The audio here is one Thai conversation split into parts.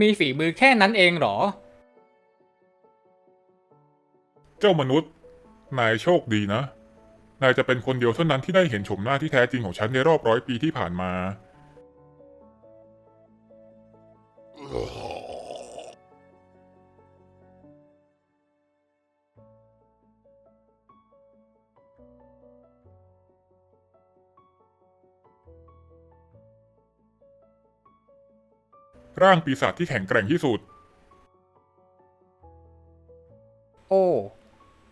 มีฝีมือแค่นั้นเองเหรอ เจ้ามนุษย์ นายโชคดีนะ นายจะเป็นคนเดียวเท่านั้นที่ได้เห็นชมหน้าที่แท้จริงของฉันในรอบร้อยปีที่ผ่านมา ร่างปีศาจที่แข็งแกร่งที่สุด โอ้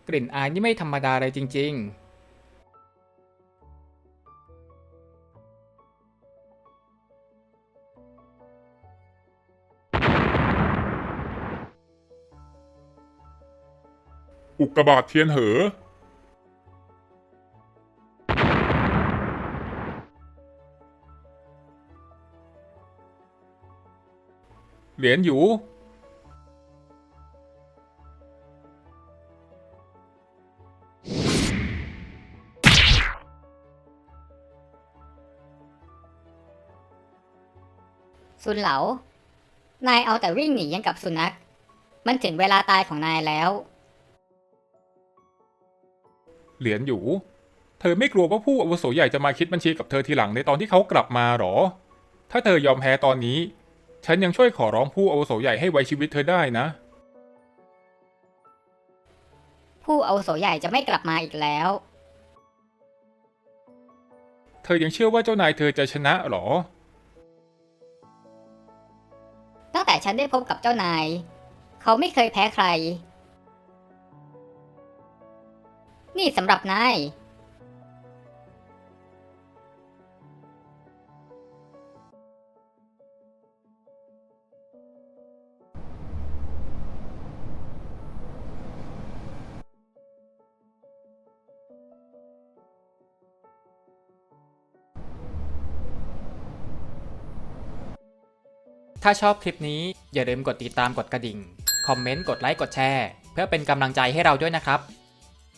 กลิ่นอายนี่ไม่ธรรมดาเลยจริง ๆ อุกกาบาตเทียนเหอ เหรียญอยู่ ซุนเหลา นายเอาแต่วิ่งหนียังกับสุนัข มันถึงเวลาตายของนายแล้ว เหรียญอยู่ เธอไม่กลัวว่าผู้อาวุโสใหญ่จะมาคิดบัญชีกับเธอทีหลังในตอนที่เขากลับมาหรอ ถ้าเธอยอมแพ้ตอนนี้ ฉันยังช่วยขอร้องผู้อาวุโสใหญ่ให้ไว้ชีวิตเธอได้นะ ผู้อาวุโสใหญ่จะไม่กลับมาอีกแล้ว เธอยังเชื่อว่าเจ้านายเธอจะชนะหรอ ตั้งแต่ฉันได้พบกับเจ้านาย เขาไม่เคยแพ้ใคร นี่สำหรับนาย ถ้าชอบคลิปนี้อย่าลืมกดติดตามกดกระดิ่ง คอมเมนต์ กดไลค์ กดแชร์ เพื่อเป็นกำลังใจให้เราด้วยนะครับ